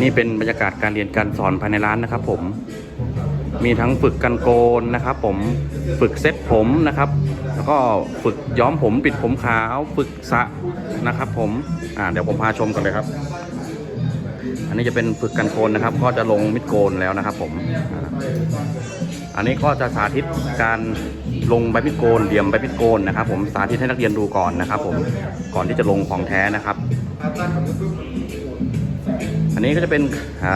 นี่เป็นบรรยากาศการเรียนการสอนภายในร้านนะครับ ผม มีทั้งฝึกกันโกนนะครับ ผมฝึกเซ็ตผมนะครับ แล้วก็ฝึกย้อมผมปิดผมขาว ฝึกสะนะครับ ผมอ่าเดี๋ยวผมพาชมกันเลยครับ อันนี้จะเป็นฝึกกันโกนนะครับ ก็จะลงมิดโกนแล้วนะครับ ผม อันนี้ก็จะสาธิตการลงใบมิดโกนเหลี่ยมใบมิดโกนนะครับ ผมสาธิตให้นักเรียนดูก่อนนะครับ ผมก่อนที่จะลงของแท้นะครับ อันนี้ก็จะเป็นา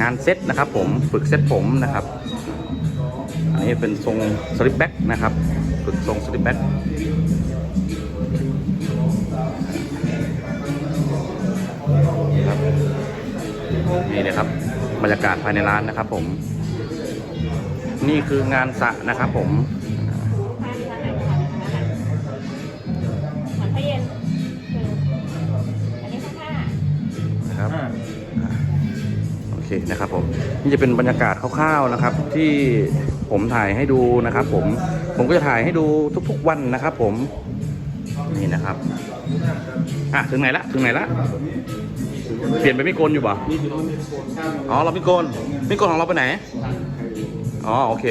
งานเซตนะครับ ผมฝึกเซตผมนะครับ อันนี้เป็นทรงสลิปแบ็กนะครับฝึกทรงสลิปแบ็กนี่นะครับบรรยากาศภายในร้านนะครับผม นี่คืองานสระนะครับผมเหมือนพระเย็นคืออันนี้ผ้านะครับอ่าโอเคนะครับผมนี่จะเป็นบรรยากาศคร่าวๆนะครับ ที่ผมถ่ายให้ดูนะครับ ผมผมก็จะถ่ายให้ดูทุกๆวันนะครับ ผมนี่นะครับอะถึงไหนละถึงไหนละเปลี่ยนไปไม่โกนอยู่ป่ะอ๋อเราไม่โกนไม่โกนของเราไปไหน อ๋อโอเค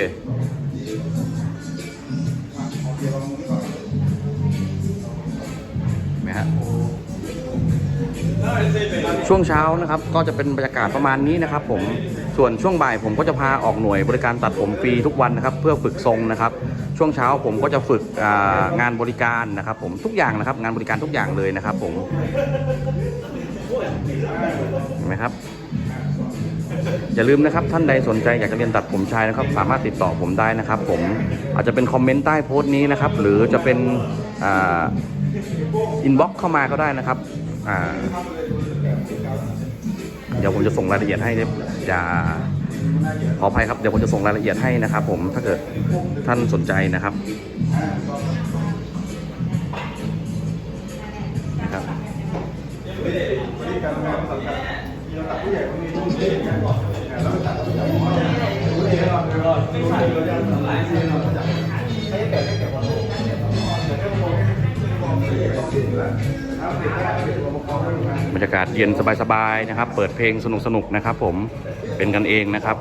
ไหมฮะช่วงเช้านะครับก็จะเป็นบรรยากาศประมาณนี้นะครับผมส่วนช่วงบ่ายผมก็จะพาออกหน่วยบริการตัดผมฟรีทุกวันนะครับ เพื่อฝึกทรงนะครับ ช่วงเช้าผมก็จะฝึกงานบริการนะครับ ผมทุกอย่างนะครับ งานบริการทุกอย่างเลยนะครับ ผมเห็นไหมครับ อย่าลืมนะครับท่านใดสนใจอยากจะเรียนตัดผมชายนะครับ สามารถติดต่อผมได้นะครับ ผมอาจจะเป็นคอมเมนต์ใต้โพสต์นี้นะครับ หรือจะเป็นอินบ็อกซ์เข้ามาก็ได้นะครับเดี๋ยวผมจะส่งรายละเอียดให้อย่าขออภัยครับเดี๋ยวผมจะส่งรายละเอียดให้นะครับ ผมถ้าเกิดท่านสนใจนะครับนะครับ บรรยากาศเย็นสบายๆนะครับ เปิดเพลงสนุกๆนะครับผมเป็นกันเองนะครับ